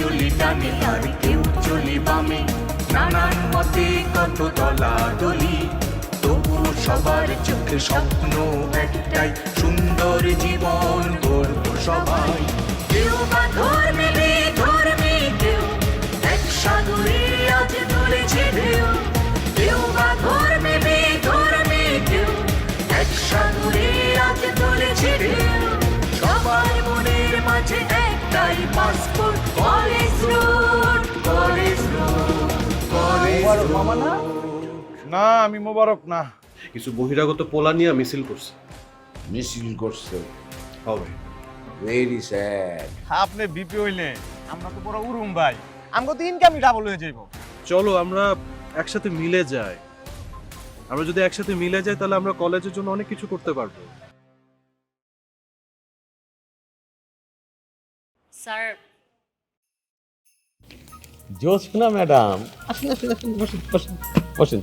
চলি ডানে আর কেউ চলি বামে। নানান মতে কত দলা দলি তবু সবার চোখে স্বপ্ন একটাই, সুন্দর জীবন গর্ব সবাই। কেউ বা ধর্মে ধর্মে কেউ, এক সাগরে আজ তুলেছে ঢেউ। কেউ বা ধর্মে ধর্মে কেউ, এক সাগরে আজ তুলেছে ঢেউ। সবার মনের মাঝে একটাই পাসপোর্ট না? আমি মোবারক না। কিছু বহিরাগত পোলা নিয়ে মিছিল করছে। মিছিল করছে। হবে। ভেরি স্যাড আপনি বিপি হইলে আমরা তো পুরো উরুম ভাই। আমগো তো ইনকামই ডাবল হয়ে যাইব। চলো আমরা একসাথে মিলে যাই। আমরা যদি একসাথে মিলে যাই তাহলে আমরা কলেজের জন্য অনেক কিছু করতে পারব। Sir Josna madam. আসুন আসুন আসুন বসুন বসুন। বসুন।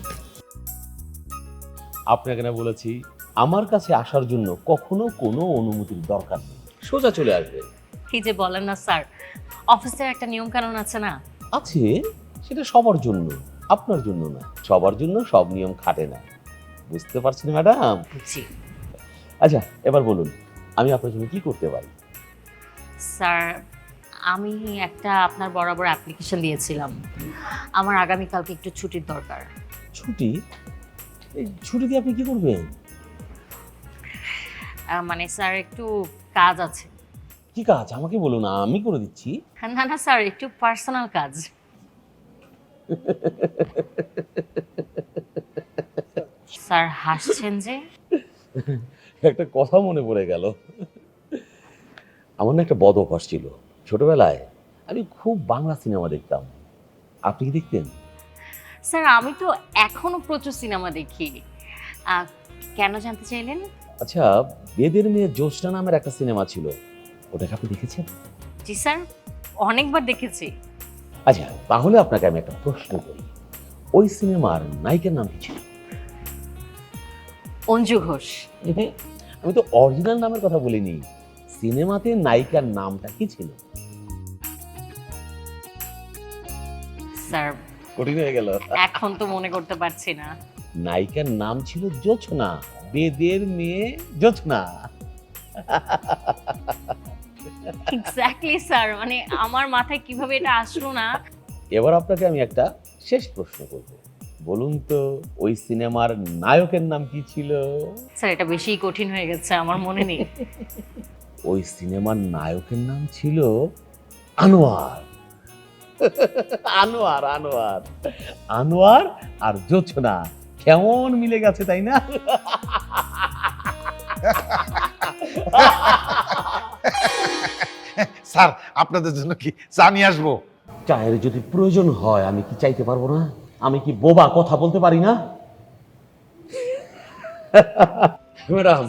আপনাকে না বলেছি আমার কাছে আসার জন্য কখনো কোনো অনুমতির দরকার নেই। সোজা চলে আসবে। কি যে বলেন না স্যার। অফিসের একটা নিয়ম কানুন আছে না? আছে সেটা সবার জন্য আপনার জন্য না। সবার জন্য সব নিয়ম খাটে না। বুঝতে পারছেন ম্যাডাম? জি। আচ্ছা এবার বলুন আমি আপনার জন্য কি করতে পারি? স্যার আমি একটা আপনার বরাবর অ্যাপ্লিকেশন দিয়েছিলাম। আমার আগামীকালকে একটু ছুটির দরকার। ছুটি? এই ছুটি দিয়ে আপনি কি করবেন? আহ, মানে স্যার একটু কাজ আছে। কি কাজ? আমাকে বলুন আমি করে দিচ্ছি? না না স্যার একটু পার্সোনাল কাজ। স্যার হাসছেন যে? একটা কথা মনে পড়ে গেল। আমার না একটা বদ অভ্যাস ছিল। ছোটবেলায় আমি খুব বাংলা সিনেমা দেখতাম। আপনি কি দেখতেন? স্যার আমি তো এখনও প্রচুর সিনেমা দেখি। কেন জানতে চাইলেন? আচ্ছা বেদের মেয়ে জ্যোৎস্না নামের একটা সিনেমা ছিল। ওটাকে আপনি দেখেছেন? জি স্যার অনেকবার দেখেছি। আচ্ছা তাহলে আপনাকে আমি একটা প্রশ্ন করি। ওই সিনেমার নায়িকার নাম কি ছিল? অঞ্জু ঘোষ। আমি তো অরিজিনাল নামের কথা বলিনি। সিনেমাতে নায়িকার নামটা কি ছিল? স্যার কঠিন হয়ে গেল। এখন তো মনে করতে পারছি না। নায়িকার নাম ছিল জোছনা বেদের মেয়ে জোছনা। এক্স্যাক্টলি স্যার মানে আমার মাথায় কীভাবে এটা আসলো না? এবার আপনাকে আমি একটা শেষ প্রশ্ন করব। বলুন তো ওই সিনেমার নায়কের নাম কি ছিল? স্যার এটা বেশি কঠিন হয়ে গেছে আমার মনে নেই। ওই সিনেমার নায়কের নাম ছিল আনোয়ার। আনোয়ার আনোয়ার। আনোয়ার আর জোছনা কেমন মিলে গেছে তাই না? স্যার আপনাদের জন্য কি চা নিয়ে আসব? চায়ের যদি প্রয়োজন হয় আমি কি চাইতে পারব না? আমি কি বোবা কথা বলতে পারি না? ম্যাডাম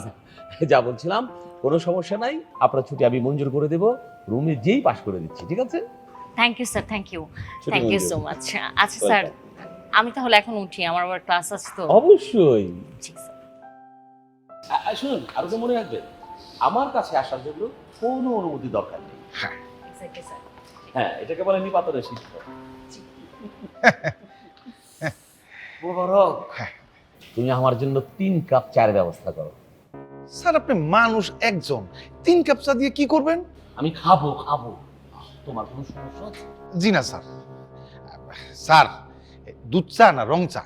যা বলছিলাম কোনো সমস্যা নাই আপনার ছুটি আমি মঞ্জুর করে দেব রুমে যেই পাশ করে দিচ্ছি ঠিক আছে? Thank you sir thank you thank you. So much আচ্ছা স্যার আমি তাহলে এখন উঠি আমার আবার ক্লাস আছে তো। অবশ্যই। স্যার শুনুন আরও তো মনে রাখবেন আমার কাছে আসার জন্য কোনো অনুমতি দরকার নেই। স্যার হ্যাঁ এটাকে বলে নিপাতনের শিল্প মোবারক। তুমি আমার জন্য তিন কাপ চায়ের ব্যবস্থা করো। স্যার আপনি মানুষ একজন। তিন কাপ চা দিয়ে কি করবেন? আমি খাব খাব। তোমার কোনো সমস্যা আছে? জি না স্যার। স্যার দুধ চা না রং চা?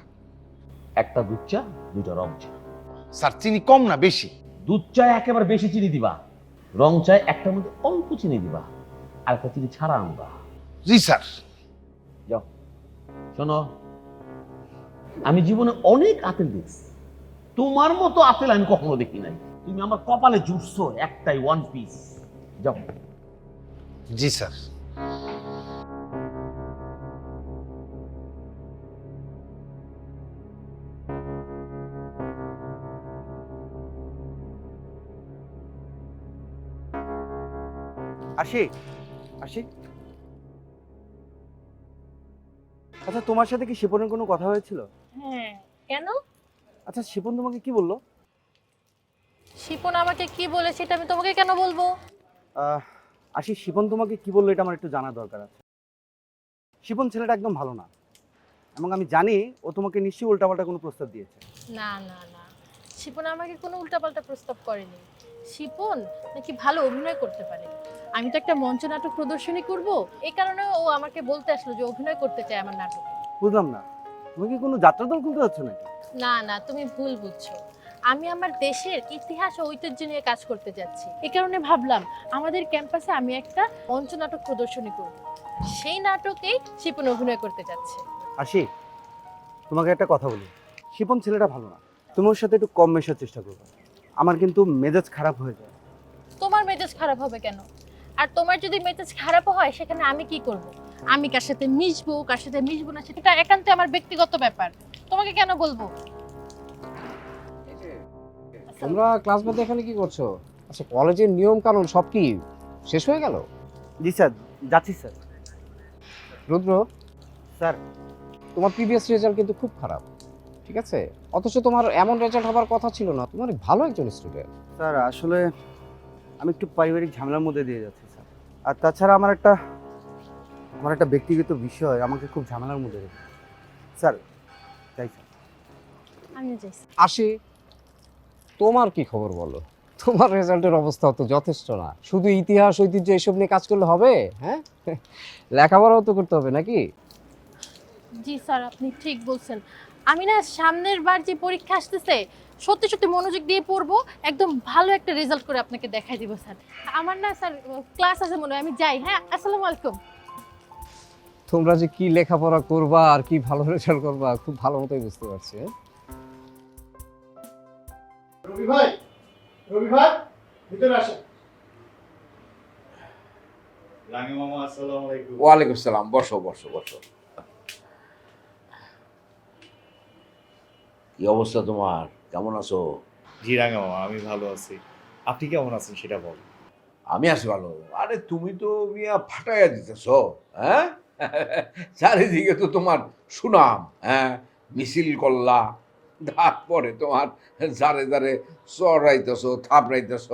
একটা দুধ চা দুইটা রং চা। স্যার চিনি কম না বেশি? দুধ চায় একেবারে বেশি চিনি দিবা। রং চায় একটার মধ্যে অল্প চিনি দিবা। আর একটা চিনি ছাড়া আনবা। জি স্যার। যাও। শোনো আমি জীবনে অনেক আপেল দেখছি। তোমার মতো আপেল আমি কখনো দেখি নাই। তুমি আমার কপালে জুটছো একটাই ওয়ান পিস যাও। জি স্যার। আসি আসি আচ্ছা তোমার সাথে কি শিপনের কোনো কথা হয়েছিল? হ্যাঁ কেন? আচ্ছা শিপন তোমাকে কি বলল? শিপন আমাকে কি বলে সেটা আমি তোমাকে কেন বলব? আহ, আশি শিপন তোমাকে কি বলল এটা আমার একটু জানা দরকার আছে। শিপন ছেলেটা একদম ভালো না। এবং আমি জানি ও তোমাকে নিশ্চয়ই উল্টাপাল্টা কোনো প্রস্তাব দিয়েছে। না না না। শিপন আমাকে কোনো উল্টাপাল্টা প্রস্তাব করেনি। শিপন নাকি ভালো অভিনয় করতে পারে। আমি তো একটা মঞ্চ নাটক প্রদর্শনী করব। এই কারণে ও আমাকে বলতে আসলো যে অভিনয় করতে চায় আমার নাটকে। বুঝলাম না। তুমি কি কোনো যাত্রা দল খুলতে যাচ্ছ নাকি? না না তুমি ভুল বুঝছ। আমি আমার দেশের ইতিহাস ও ঐতিহ্য নিয়ে কাজ করতে যাচ্ছি। এই কারণে ভাবলাম আমাদের ক্যাম্পাসে আমি একটা মঞ্চ নাটক প্রদর্শনী করব। সেই নাটকেই শিপন অভিনয় করতে যাচ্ছে। আশি তোমাকে একটা কথা বলি। শিপন ছেলেটা ভালো না। তুমি ওর সাথে একটু কম মেশার চেষ্টা করবে। আমার কিন্তু মেজাজ খারাপ হয়ে যায়। তোমার মেজাজ খারাপ হবে কেন? আর তোমার যদি মেজাজ খারাপ হয় সেখানে আমি কি করব? আমি কার সাথে মিশবো কার সাথে মিশবো না সেটা একান্ত আমার ব্যক্তিগত ব্যাপার। তোমাকে কেন বলব? তোমরা ক্লাস বাদে এখানে কি করছ? আচ্ছা কলেজের নিয়ম কানুন সব কি শেষ হয়ে গেল? জি স্যার যাচ্ছি স্যার। রুদ্র? স্যার। তোমার প্রিভিয়াস রেজাল্ট কিন্তু খুব খারাপ ঠিক আছে? অথচ তোমার এমন রেজাল্ট হবার কথা ছিল না তোমার ভালো একজন স্টুডেন্ট স্যার আসলে আমি একটু পারিবারিক ঝামেলার মধ্যে দিয়ে যাচ্ছি স্যার। আর তাছাড়া আমার একটা আমার একটা ব্যক্তিগত বিষয় আমাকে খুব ঝামেলার মধ্যে রেখেছে। স্যার তাই স্যার। আমিও যাইছি আসি। তোমার কি খবর বলো? তোমার রেজাল্টের অবস্থা তো যথেষ্ট না। শুধু ইতিহাস ঐতিহ্য এসব নিয়ে কাজ করলে হবে? হ্যাঁ? লেখাপড়াও তো করতে হবে নাকি? জি স্যার আপনি ঠিক বলছেন। আমি না সামনের বার যে পরীক্ষা আসতেছে সত্যি সত্যি মনোযোগ দিয়ে পড়ব একদম ভালো একটা রেজাল্ট করে আপনাকে দেখাই দিব স্যার। আমার না স্যার ক্লাস আছে মনে হয় আমি যাই হ্যাঁ? আসসালামু আলাইকুম। তোমরা যে কি লেখাপড়া করবা আর কি ভালো রেজাল্ট করবা খুব ভালো মতোই বুঝতে পারছি হ্যাঁ? রবি ভাই রবি ভাই ভিতরে আসেন। ওয়ালাইকুম সালাম বসো বসো বসো। কি অবস্থা তোমার? কেমন আছো? জি রাঙে মামা আমি ভালো আছি। আপনি কেমন আছেন সেটা বল। আমি আছি ভালো। আরে তুমি তো মিয়া ফাটাইয়া দিতেছ হ্যাঁ? চারিদিকে তো তোমার সুনাম হ্যাঁ? মিছিল করলা তারপরে তোমার যারে যারে চড়াইতেছ থাপড়াইতেছ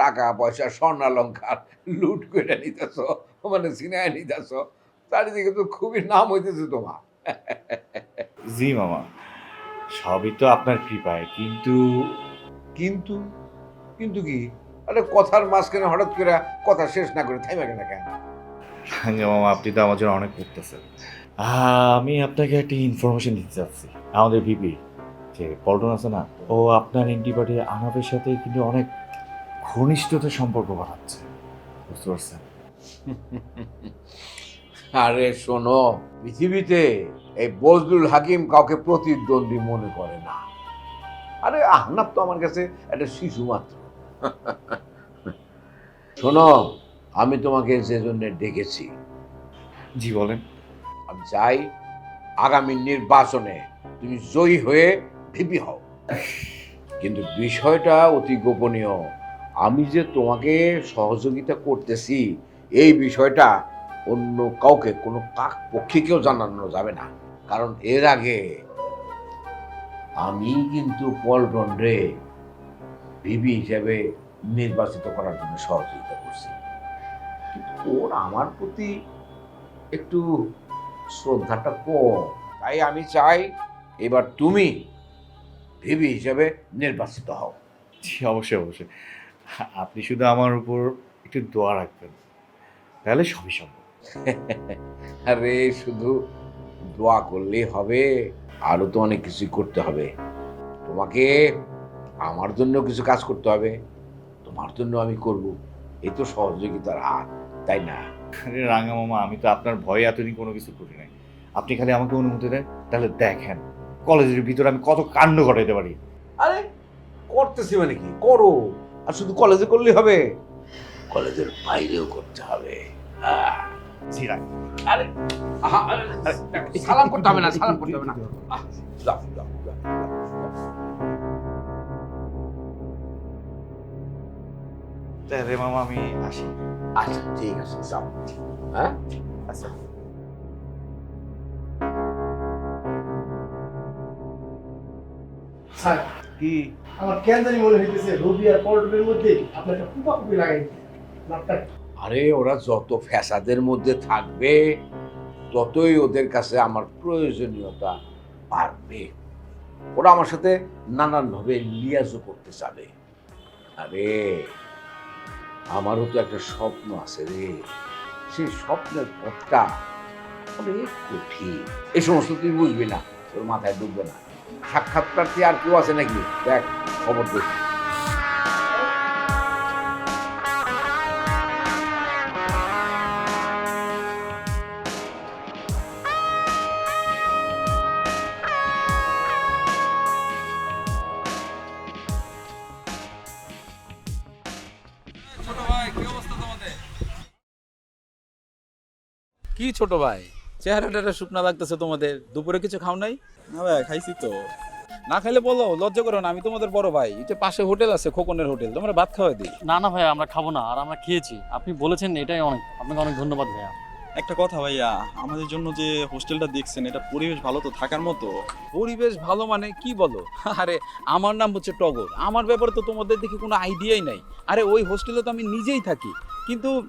টাকা পয়সা স্বর্ণালঙ্কার লুট করে নিতেছ মানে সিনায় নিতেছ। চারিদিকে তো খুবই নাম হইতেছে তোমার। জি মামা সবই তো আপনার কৃপায় কিন্তু কিন্তু কিন্তু কি? আরে কথার মাঝখানে হঠাৎ করে কথা শেষ না করে থাইমা কেন কেন রাঙে মামা আপনি তো আমার জন্য অনেক করতেছেন। আমি আপনাকে একটা ইনফরমেশন দিতে চাচ্ছি আমাদের বিপি যে পল্টন আছে না ও আপনার এন্টিবাডি আনাবের সাথে কিন্তু অনেক ঘনিষ্ঠতার সম্পর্ক বাড়াচ্ছে বুঝতে পারছেন? আরে শোনো পৃথিবীতে এই বজলুল হাকিম কাউকে প্রতিদ্বন্দ্বী মনে করে না। আরে আহনাব তো আমার কাছে একটা শিশু মাত্র। শোনো আমি তোমাকে যে জন্য ডেকেছি জি বলেন। আমি চাই আগামী নির্বাচনে তুমি জয়ী হয়ে ভিপি হও। কিন্তু বিষয়টা অতি গোপনীয়। আমি যে তোমাকে সহযোগিতা করতেছি, এই বিষয়টা অন্য কাউকে, কোনো কাক পক্ষীকেও জানানো যাবে না। কারণ এর আগে আমি কিন্তু পল্টন ভিবি হিসেবে নির্বাচিত করার জন্য সহযোগিতা করছি। কিন্তু ওর আমার প্রতি একটু শ্রদ্ধাটা কম। তাই আমি চাই এবার তুমি ভিবি হিসাবে নির্বাচিত হও। জি অবশ্যই অবশ্যই। আপনি শুধু আমার উপর একটু দোয়া রাখবেন তাহলে সবই সম্ভব। আরে শুধু দোয়া করলেই হবে আরও তো অনেক কিছু করতে হবে। তোমাকে আমার জন্য কিছু কাজ করতে হবে তোমার জন্য আমি করব। এই তো সহযোগিতার হাত তাই না? রাঙা মামা আমি তো আপনার ভয়ে এতদিন কোনো কিছু করি নাই। আপনি খালি আমাকে অনুমতি দেন তাহলে দেখেন কলেজের ভিতরে আমি কত কাণ্ড ঘটাইতে পারি? আরে করতেছি মানে কি? করো। আর শুধু কলেজে করলেই হবে? কলেজের বাইরেও করতে হবে। আরে আরে, সালাম করতে হবে না সালাম করতে হবে না। যাও, যাও, যাও। মামা আমি আসি। আচ্ছা ঠিক আছে যাও। হ্যাঁ? আচ্ছা। স্যার কি? আমার কেন জানি মনে হইতেছে রবি আর পল্টনের মধ্যে আপনার একটা লাগাই লাভটা আরে ওরা যত ফ্যাসাদের মধ্যে থাকবে ততই ওদের কাছে আমার প্রয়োজনীয়তা বাড়বে। ওরা আমার সাথে নানানভাবে লিয়াজও করতে চাবে। আরে আমারও তো একটা স্বপ্ন আছে রে। সেই স্বপ্নের পথটা অনেক কঠিন। এই সমস্ত তুই বুঝবি না তোর মাথায় ঢুকবে না। সাক্ষাৎ প্রার্থী আর কেউ আছে নাকি? দেখ খবর দেখ কি ছোট ভাই? চেহারাটা শুকনা লাগতেছে তোমাদের। দুপুরে কিছু খাও নাই? না ভাই খাইছি তো। না খাইলে বলো লজ্জা করো না আমি তোমাদের বড় ভাই। এটা পাশে হোটেল আছে খোকনের হোটেল। তোমরা ভাত খাওয়াই দিই। না না ভাই আমরা খাব না আর আমরা খেয়েছি। আপনি বলেছেন এটাই অনেক। আপনাকে অনেক ধন্যবাদ ভাইয়া। একটা কথা ভাইয়া আমাদের জন্য যে হোস্টেলটা দেখছেন এটা পরিবেশ ভালো তো থাকার মতো? পরিবেশ ভালো মানে কি বলো? আরে আমার নাম হচ্ছে টগর। আমার ব্যাপারে তো তোমাদের দেখে কোনো আইডিয়াই নাই। আরে ওই হোস্টেলে তো আমি নিজেই থাকি। কিন্তু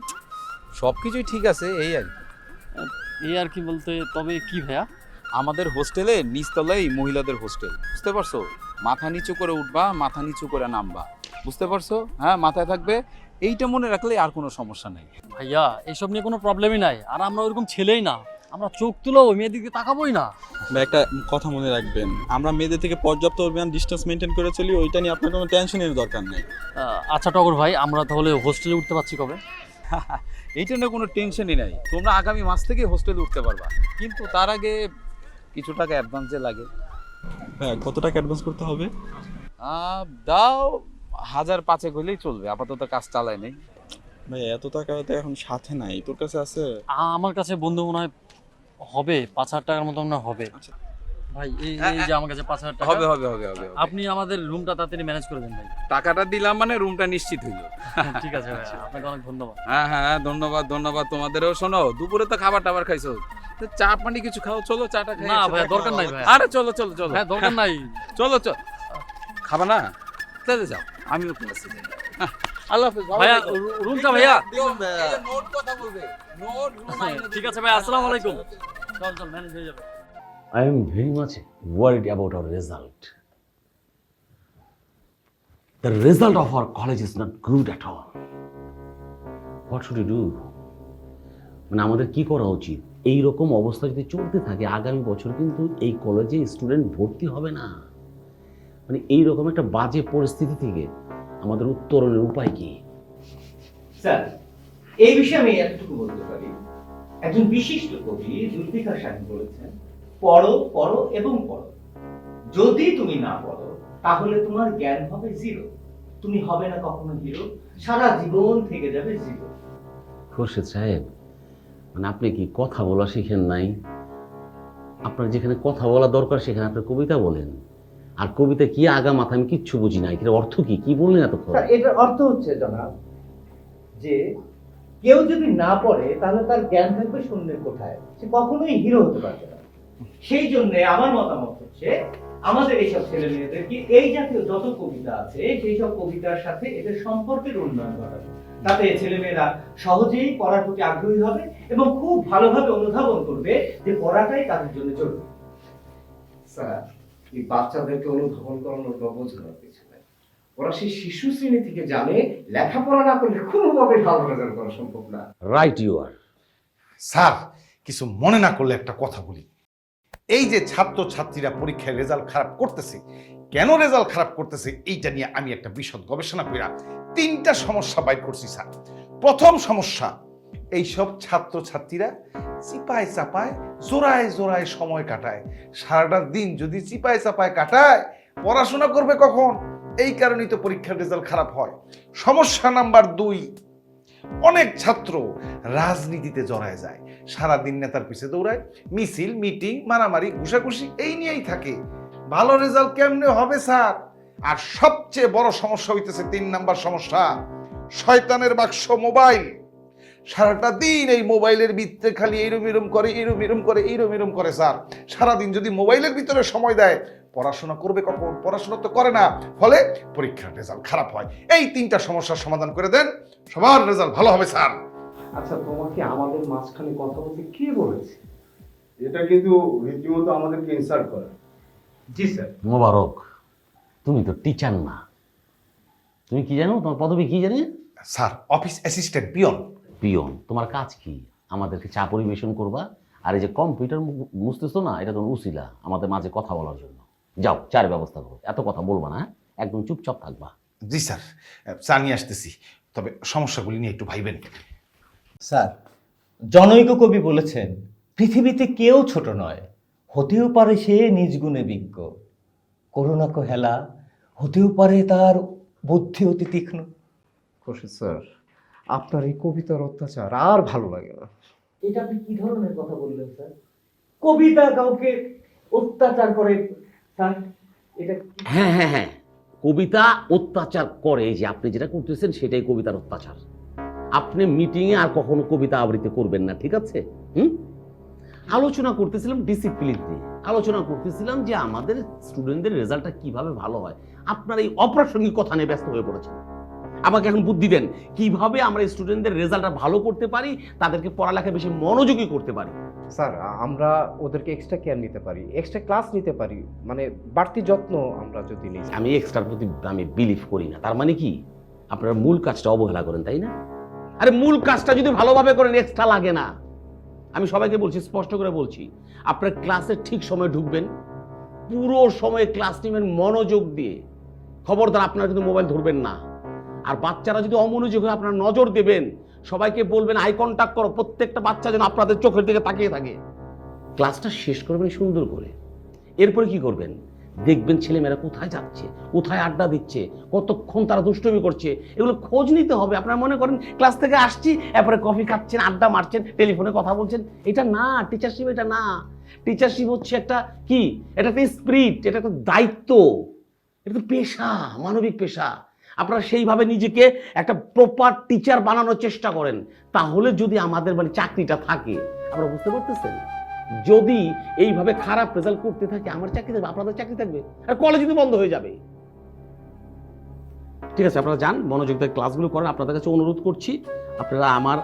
সব কিছুই ঠিক আছে এই আর কি। এই আর কি বলতে তবে কি ভাইয়া? আমাদের হোস্টেলে নিচতলায় মহিলাদের হোস্টেল বুঝতে পারছ? মাথা নিচু করে উঠবা মাথা নিচু করে নামবা বুঝতে পারছ? হ্যাঁ মাথায় থাকবে এইটা মনে রাখলে আর কোনো সমস্যা নেই। ভাইয়া এইসব নিয়ে কোনো প্রবলেমই নাই আর আমরা ওরকম ছেলেই না আমরা চোখ তুলো মেয়ের দিকে তাকাবোই না। ভাই একটা কথা মনে রাখবেন আমরা মেয়েদের থেকে পর্যাপ্ত পরিমাণ ডিস্টেন্স মেনটেন করে চলি ওইটা নিয়ে আপনার কোনো টেনশনের দরকার নেই। আচ্ছা টগর ভাই আমরা তাহলে হোস্টেলে উঠতে পারছি কবে? এইটা নিয়ে কোনো টেনশনই নাই। তোমরা আগামী মাস থেকে হোস্টেলে উঠতে পারবা। কিন্তু তার আগে কিছু টাকা অ্যাডভান্সে লাগে। হ্যাঁ কত টাকা অ্যাডভান্স করতে হবে? দাও হাজার পাঁচেক হইলেই চলবে। আপাতত কাজ চালায় নেই। ভাই এত টাকা তো এখন সাথে নাই। তোর কাছে আছে? আমার কাছে বন্ধু মনে হয় হবে। পাঁচ হাজার টাকার মতো মনে হয় হবে। আচ্ছা। ভাই এই এই যে আমার কাছে টাকা হবে হবে হবে হবে। আপনি আমাদের রুমটা তাড়াতাড়ি ম্যানেজ করে দেন ভাই। টাকাটা দিলাম মানে রুমটা নিশ্চিত হইল। ঠিক আছে ভাই আপনাকে অনেক ধন্যবাদ। হ্যাঁ হ্যাঁ হ্যাঁ, ধন্যবাদ ধন্যবাদ তোমাদেরও। শোনো দুপুরে তো খাবার টাবার খাইছো। তো চা পানি কিছু খাও চলো চাটা খাই না ভাই, দরকার নাই ভাই। আরে চলো চলো চলো। হ্যাঁ দরকার নাই। চলো চলো। খাবা না? তাহলে যাও আল্লাহ হাফেজ ভাইয়া রুমটা ভাইয়া? এই যে নোট কথা বলবে। নোট ঠিক আছে ভাই আসসালামু আলাইকুম। চল চল ম্যানেজ হয়ে যাবে। I am very much worried about our result. The result of our college is not good at all. What should we do? মানে আমাদের কি করা উচিত এই রকম অবস্থা যদি চলতে থাকে, আগামী বছর কিন্তু এই কলেজে স্টুডেন্ট ভর্তি হবে না মানে এই রকম একটা বাজে পরিস্থিতি থেকে আমাদের উত্তরণের উপায় কি স্যার, এই বিষয়ে আমি এতটুকু বলতে পারি একজন বিশিষ্ট কবি, জুলফিকার সাহেব বলেছেন পড়ো পড়ো এবং পড়ো। যদি তুমি না পড়ো তাহলে তোমার জ্ঞান হবে জিরো তুমি হবে না কখনো হিরো সারা জীবন থেকে যাবে জিরো খোরশেদ সাহেব মানে আপনি কি কথা বলা শিখেন নাই? আপনার যেখানে কথা বলা দরকার সেখানে আপনি কবিতা বলেন। আর কবিতা কি আগা মাথা আমি কিচ্ছু বুঝি না। এটার অর্থ কি? কি বললেন এতক্ষণ? স্যার এটার অর্থ হচ্ছে জনাব যে কেউ যদি না পড়ে তাহলে তার জ্ঞান থাকবে শূন্যের কোঠায়। সে কখনোই হিরো হতে পারবে না। সেই জন্য আমার মতামত হচ্ছে আমাদের এইসব ছেলে মেয়েদেরকে এই জাতীয় যত কবিতা আছে সেই সব কবিতার সাথে এদের সম্পর্কের উন্নয়ন ঘটাবে তাতে ছেলেমেয়েরা সহজেই পড়ার প্রতি আগ্রহী হবে এবং খুব ভালোভাবে অনুধাবন করবে যে পড়াটাই তাদের জন্য জরুরি। স্যার এই বাচ্চাদেরকে অনুধাবন করানোর বা বোঝানোর কিছু নাই ওরা সেই শিশু শ্রেণি থেকে জানে লেখাপড়া না করলে কোনোভাবে ভালো রেজাল্ট করা সম্ভব না। রাইট ইউ আর স্যার কিছু মনে না করলে একটা কথা বলি। এই যে ছাত্র ছাত্রীরা পরীক্ষায় রেজাল্ট খারাপ করতেছে, কেন রেজাল্ট খারাপ করতেছে, এইটা নিয়ে আমি একটা বিশদ গবেষণা কইরা তিনটা সমস্যা বাইর করছি, স্যার। প্রথম সমস্যা, এইসব ছাত্র ছাত্রীরা চিপায় চাপায়, জোড়ায় জোড়ায় সময় কাটায়। সারাটা দিন যদি চিপায় চাপায় কাটায়, পড়াশোনা করবে কখন? এই কারণেই তো পরীক্ষার রেজাল্ট খারাপ হয়। সমস্যা নাম্বার দুই, অনেক ছাত্র রাজনীতিতে জড়ায় যায়। সারাদিন নেতার পিছে দৌড়ায়, মিছিল, মিটিং, মারামারি, ঘুষাঘুষি, এই নিয়েই থাকে। ভালো রেজাল্ট কেমনে হবে, স্যার? আর সবচেয়ে বড় সমস্যা হইতেছে তিন নাম্বার সমস্যা, শয়তানের বাক্স মোবাইল। সারাটা দিন এই মোবাইলের ভিতরে খালি এইরম এরম করে, এইরম এরম করে, এইরম এরম করে, স্যার। সারাদিন যদি মোবাইলের ভিতরে সময় দেয়, পড়াশোনা করবে কখন? পড়াশোনা তো করে না, ফলে পরীক্ষার রেজাল্ট খারাপ হয়। এই তিনটা সমস্যার সমাধান করে দেন। সবার রেজাল্ট ভালো হবে, স্যার। আচ্ছা তোমাকে আমাদের মাঝখানে কথা বলতে কে বলেছে? এটা কিন্তু রীতিমতো আমাদেরকে ইনসাল্ট করা। জি স্যার মোবারক তুমি তো টিচার না। তুমি কি জানো? তোমার পদবি কি জানি? Sir office assistant peon peon তোমার কাজ কি? আমাদেরকে চা পরিবেশন করবা। আর এই যে কম্পিউটার মুছতেছো না এটা তোমার উসিলা আমাদের মাঝে কথা বলার জন্য। যাও চার ব্যবস্থা করো। এত কথা বলবা না হ্যাঁ? একদম চুপচাপ থাকবা। জি স্যার চা নিয়ে আসতেছি। তবে সমস্যাগুলি নিয়ে একটু ভাইবেন। স্যার জনৈক কবি বলেছেন পৃথিবীতে কেউ ছোট নয় হতেও পারে সে নিজ গুণে বিজ্ঞ। করুণা হেলা হতেও পারে তার বুদ্ধি অতি তীক্ষ্ণ। খুশি স্যার আপনার এই কবিতার অত্যাচার আর ভালো লাগে না। এটা আপনি কি ধরনের কথা বললেন স্যার? কবিতা কাউকে অত্যাচার করে স্যার এটা হ্যাঁ হ্যাঁ হ্যাঁ কবিতা অত্যাচার করে যে আপনি যেটা করতেছেন সেটাই কবিতার অত্যাচার। আপনি মিটিংয়ে আর কখনো কবিতা আবৃত্তি করবেন না ঠিক আছে? হুম? আলোচনা করতেছিলাম ডিসিপ্লিন নিয়ে। আলোচনা করতেছিলাম যে আমাদের স্টুডেন্টদের রেজাল্টটা কীভাবে ভালো হয়। আপনার এই অপ্রাসঙ্গিক কথা নিয়ে ব্যস্ত হয়ে পড়েছেন। আমাকে এখন বুদ্ধি দেন কীভাবে আমরা স্টুডেন্টদের রেজাল্টটা ভালো করতে পারি তাদেরকে পড়ালেখা বেশি মনোযোগী করতে পারি? স্যার আমরা ওদেরকে এক্সট্রা কেয়ার নিতে পারি এক্সট্রা ক্লাস নিতে পারি মানে বাড়তি যত্ন আমরা যদি নিই। আমি এক্সট্রার প্রতি আমি বিলিভ করি না। তার মানে কি? আপনারা মূল কাজটা অবহেলা করেন তাই না? আরে মূল কাজটা যদি ভালোভাবে করেন এক্সট্রা লাগে না। আমি সবাইকে বলছি, স্পষ্ট করে বলছি, আপনার ক্লাসে ঠিক সময় ঢুকবেন, পুরো সময় ক্লাস নেবেন মনোযোগ দিয়ে। খবরদার, আপনারা কিন্তু মোবাইল ধরবেন না। আর বাচ্চারা যদি অমনোযোগ হয়ে আপনারা নজর দেবেন, সবাইকে বলবেন, আই কন্ট্যাক্ট করো। প্রত্যেকটা বাচ্চা যেন আপনাদের চোখের দিকে তাকিয়ে থাকে। ক্লাসটা শেষ করবেন সুন্দর করে। এরপরে কি করবেন? দেখবেন ছেলেমেয়েরা কোথায় যাচ্ছে, কোথায় আড্ডা দিচ্ছে, কতক্ষণ তারা দুষ্টমি করছে, এগুলো খোঁজ নিতে হবে। আপনারা মনে করেন, ক্লাস থেকে আসছি, এরপরে কফি খাচ্ছেন, আড্ডা মারছেন, টেলিফোনে কথা বলছেন। এটা না টিচারশিপ এটা না। টিচারশিপ হচ্ছে একটা কি? এটা একটা স্পিরিট এটা একটা দায়িত্ব। এটা তো পেশা, মানবিক পেশা। আপনারা সেইভাবে নিজেকে একটা প্রপার টিচার বানানোর চেষ্টা করেন। তাহলে যদি আমাদের মানে চাকরিটা থাকে, আপনারা বুঝতে পারতেছেন? যদি এইভাবে খারাপ রেজাল্ট করতে থাকে আমার চাকরি থাকবে আপনাদের চাকরি থাকবে আর কলেজ যদি বন্ধ হয়ে যাবে। ঠিক আছে আপনারা যান মনোযোগ দিয়ে ক্লাসগুলো করেন আপনাদের কাছে অনুরোধ করছি আপনারা আমার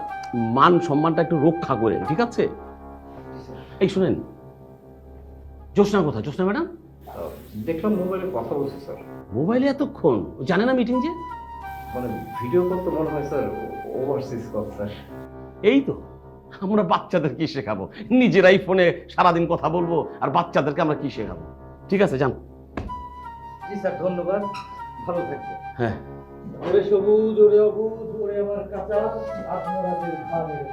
মান সম্মানটা একটু রক্ষা করেন ঠিক আছে? এই শুনেন জ্যোৎস্না কোথায় জ্যোৎস্না ম্যাডাম? দেখলাম মোবাইলে কথা বলছে স্যার। মোবাইলে এতক্ষণ? জানে না মিটিং যে? মানে ভিডিও কল তো মনে হয় স্যার ওভারসিজ কল স্যার। এই তো। আমরা বাচ্চাদের কি শেখাবো? নিজেরাই ফোনে সারাদিন কথা বলব আর বাচ্চাদেরকে আমরা কি শেখাবো? ঠিক আছে যান। জি স্যার ধন্যবাদ। ভালো থাকবেন। হ্যাঁ। ওরে সবুজ ওরে অবুজ ওরে আমার কাঁচা আত্মরাজের ঘামের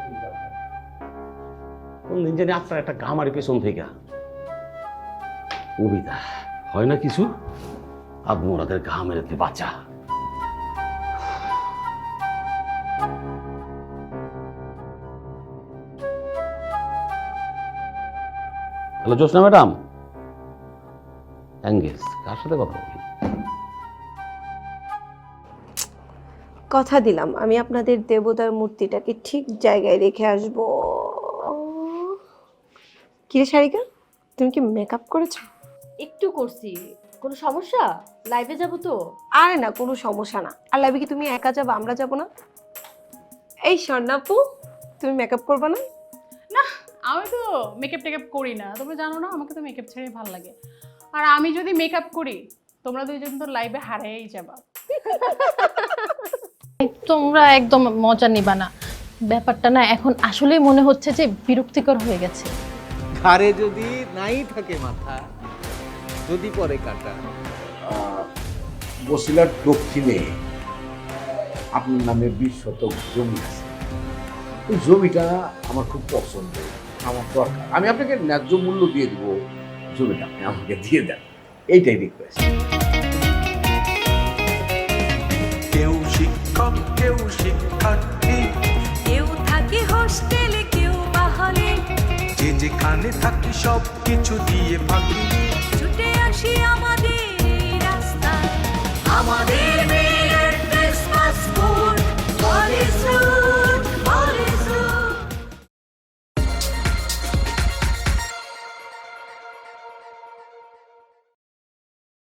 কোন দিন জানি আপনার একটা গামারি পেছন থেকে। কবিতা হয় না কিছু? আদমরাদের ঘা মেরেতে বাঁচা। Hello Jyotsna madam. অ্যাঙ্গেলস কার সাথে কথা বলি কথা দিলাম আমি আপনাদের দেবতার মূর্তিটাকে ঠিক জায়গায় রেখে আসব। কিরে সারিকা তুমি কি মেকআপ করেছ? একটু করছি কোনো সমস্যা? লাইভে যাব তো? আরে না কোনো সমস্যা না। আর লাইভে কি তুমি একা যাব আমরা যাব না? এই স্বর্ণাপু তুমি মেকআপ করবে না? আমি তো মেকআপ টেকআপ করি না। তোমরা জানো না আমাকে তো মেকআপ ছেড়ে ভালো লাগে। আর আমি যদি মেকআপ করি তোমরা দুইজন তো লাইভে হারিয়েই যাবা। তোমরা একদম মজা নিবা না। ব্যাপারটা না এখন আসলেই মনে হচ্ছে যে বিরক্তিকর হয়ে গেছে। ঘাড়ে যদি নাই থাকে মাথা যদি পরে কাটা। বসিলার দক্ষিণে আপনার নামে বিশ শতক জমি আছে। ওই জমিটা আমার খুব পছন্দ আমার দরকার। আমি আপনাকে ন্যায্য মূল্য দিয়ে দেবো। জমিটা আপনি আমাকে দিয়ে দেন। এইটাই রিকোয়েস্ট কেউ শিক্ষক কেউ শিক্ষার্থী। কেউ থাকে কেউ যে যেখানে থাকি সব কিছু দিয়ে ফাঁকি ছুটে আসি আমাদের রাস্তা আমাদের মেয়ের ক্রিসমাস ফুল কলেজ